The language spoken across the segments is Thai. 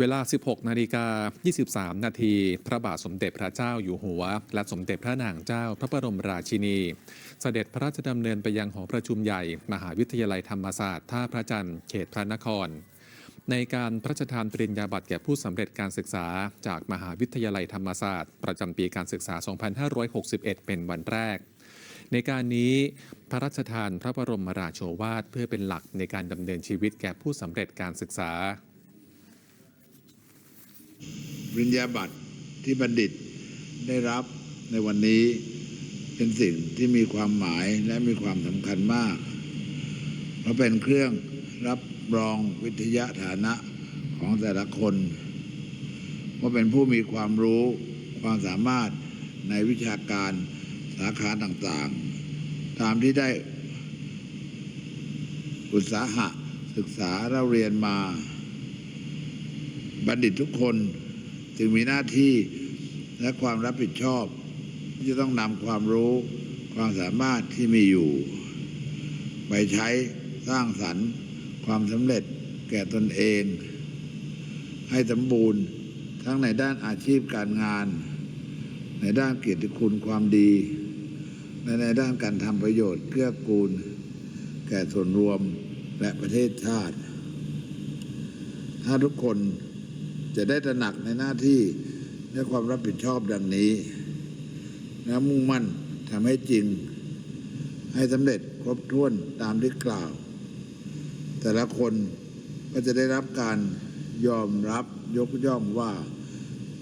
เวลา 16 นาฬิกา 23 นาที พระบาทสมเด็จพระเจ้าอยู่หัว และสมเด็จพระนางเจ้าพระบรมราชินี เสด็จพระราชดำเนินไปยังหอประชุมใหญ่ มหาวิทยาลัยธรรมศาสตร์ท่าพระจันทร์เขตพระนคร ในการพระราชทานปริญญาบัตรแก่ผู้สำเร็จการศึกษา จากมหาวิทยาลัยธรรมศาสตร์ ประจำปีการศึกษา 2561 เป็นวันแรกในการนี้พระราชทานพระบรมราโชวาทเพื่อเป็นหลักในการดำเนินชีวิตแก่ผู้สำเร็จการศึกษา ปริญญาบัตรที่บัณฑิตได้รับในวันนี้เป็นสิ่งที่มีความหมายและมีความสำคัญมาก เพราะเป็นเครื่องรับรองวิทยาฐานะของแต่ละคนว่าเป็นผู้มีความรู้ความสามารถในวิชาการสาขาต่างๆ ตามที่ได้อุตสาหะศึกษาเราเรียนมา บัณฑิตทุกคน จึงมีหน้าที่และความรับผิดชอบ ที่จะต้องนำความรู้ความสามารถที่มีอยู่ ไปใช้สร้างสรรค์ ความสำเร็จแก่ตนเอง ให้สมบูรณ์ทั้งในด้านอาชีพการงาน ในด้านเกียรติคุณความดีและในด้านการทำประโยชน์เกื้อกูล แก่ส่วนรวมและประเทศชาติ ถ้าทุกคน จะได้ตระหนักในหน้าที่และความรับผิดชอบดังนี้และมุ่งมั่นทำให้จริง ให้สำเร็จครบถ้วนตามที่กล่าว แต่ละคนก็จะได้รับการยอมรับยกย่องว่า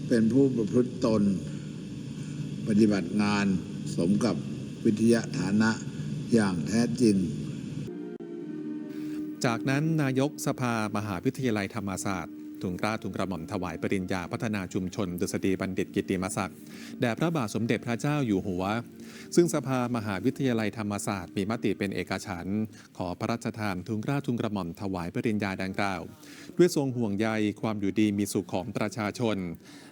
เป็นผู้ประพฤติตน ปฏิบัติงานสมกับวิทยาฐานะอย่างแท้จริง จากนั้นนายกสภามหาวิทยาลัยธรรมศาสตร์ ทุนกล้าทุนกระหม่อมถวายปริญญาพัฒนาชุมชนดุษฎีบัณฑิตกิติมศักดิ์แด่พระบาทสมเด็จพระเจ้าอยู่หัว ซึ่งสภามหาวิทยาลัยธรรมศาสตร์มีมติเป็นเอกฉันขอพระราชทานทุนกล้าทุนกระหม่อมถวายปริญญาดังกล่าว ด้วยทรงห่วงใยความอยู่ดีมีสุขของประชาชน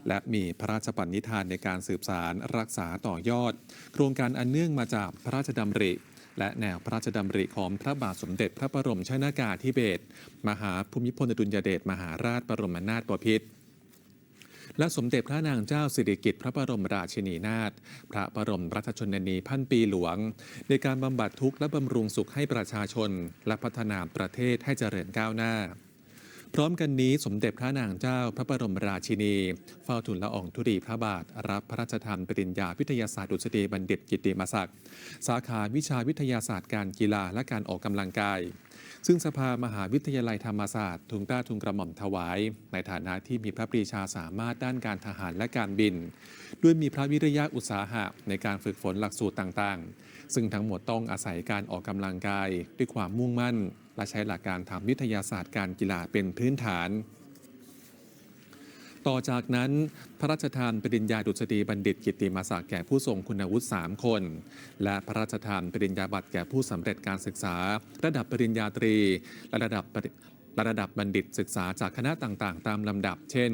และมีพระราชปณิธานในการสืบสารรักษาต่อยอด โครงการอันเนื่องมาจากพระราชดำริ และแนวพระราชดำริของพระบาทสมเด็จพระบรมชนากาธิเบศรมหาภูมิพลอดุลยเดชมหาราชบรมนาถบพิตรและสมเด็จพระนางเจ้าสิริกิติ์พระบรมราชินีนาถ พระบรมรัชชนนีพันปีหลวง ในการบำบัดทุกข์และบำรุงสุขให้ประชาชน และพัฒนาประเทศให้เจริญก้าวหน้า พร้อมกันนี้สมเด็จพระนางเจ้าพระบรมราชินีเฝ้าทูลละอองธุรีพระบาท รับพระราชทานปริญญาวิทยาศาสตร์ดุษฎีบัณฑิตกิตติมศักดิ์สาขาวิชาวิทยาศาสตร์การกีฬาและการออกกำลังกาย ซึ่งสภามหาวิทยาลัยธรรมศาสตร์ทุงต้าทุงกระหม่อมถวาย ในฐานะที่มีพระปรีชาสามารถด้านการทหารและการบิน ด้วยมีพระวิริยะอุตสาหะในการฝึกฝนหลักสูตรต่างๆ ซึ่งทั้งหมดต้องอาศัยการออกกำลังกาย ด้วยความมุ่งมั่น และใช้หลักการทางวิทยาศาสตร์การกีฬาเป็นพื้นฐาน ต่อจากนั้นพระราชทานปริญญาดุษฎีบัณฑิตกิติมศักดิ์แก่ผู้ทรงคุณวุฒิ 3 คน และพระราชทานปริญญาบัตรแก่ผู้สำเร็จการศึกษา ระดับปริญญาตรีและระดับปริระดับบัณฑิตศึกษาจากคณะต่างๆ ตามลำดับ เช่น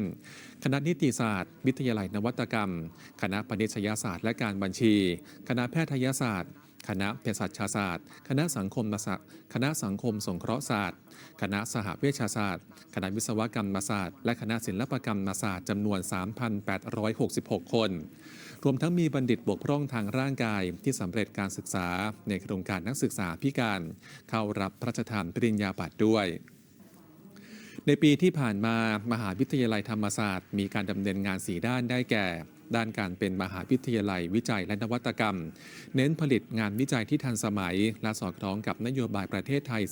คณะนิติศาสตร์ วิทยาลัยนวัตกรรม คณะพณิชยศาสตร์และการบัญชี คณะแพทยศาสตร์ คณะเภสัชศาสตร์ คณะสังคมศาสตร์ คณะสังคมสงเคราะห์ศาสตร์ คณะสหเวชศาสตร์ คณะวิศวกรรมศาสตร์ และคณะศิลปกรรมศาสตร์จำนวน 3,866 คน รวมทั้งมีบัณฑิตบกพร่องทางร่างกายที่สำเร็จการศึกษาในโครงการนักศึกษาพิการ เข้ารับพระราชทานปริญญาบัตรด้วย ในปีที่ผ่านมามหาวิทยาลัยธรรมศาสตร์ มีการดำเนินงานสีด้านได้แก่ ด้านการเป็นมหาวิทยาลัยวิจัยและนวัตกรรม เน้นผลิตงานวิจัยที่ทันสมัย และสอดคล้องกับนโยบายประเทศไทย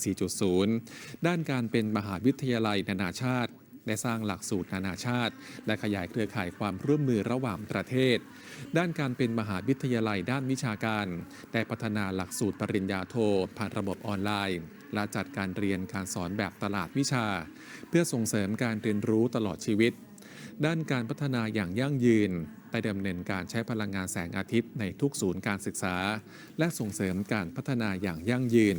4.0 ด้านการเป็นมหาวิทยาลัยนานาชาติ ได้สร้างหลักสูตรนานาชาติ และขยายเครือข่ายความร่วมมือระหว่างประเทศ ด้านการเป็นมหาวิทยาลัยด้านวิชาการ ได้พัฒนาหลักสูตรปริญญาโท ผ่านระบบออนไลน์ และจัดการเรียนการสอนแบบตลาดวิชา เพื่อส่งเสริมการเรียนรู้ตลอดชีวิต ด้านการพัฒนาอย่างยั่งยืนได้ดำเนินการใช้พลังงานแสงอาทิตย์ในทุกศูนย์การศึกษา และส่งเสริมการพัฒนาอย่างยั่งยืน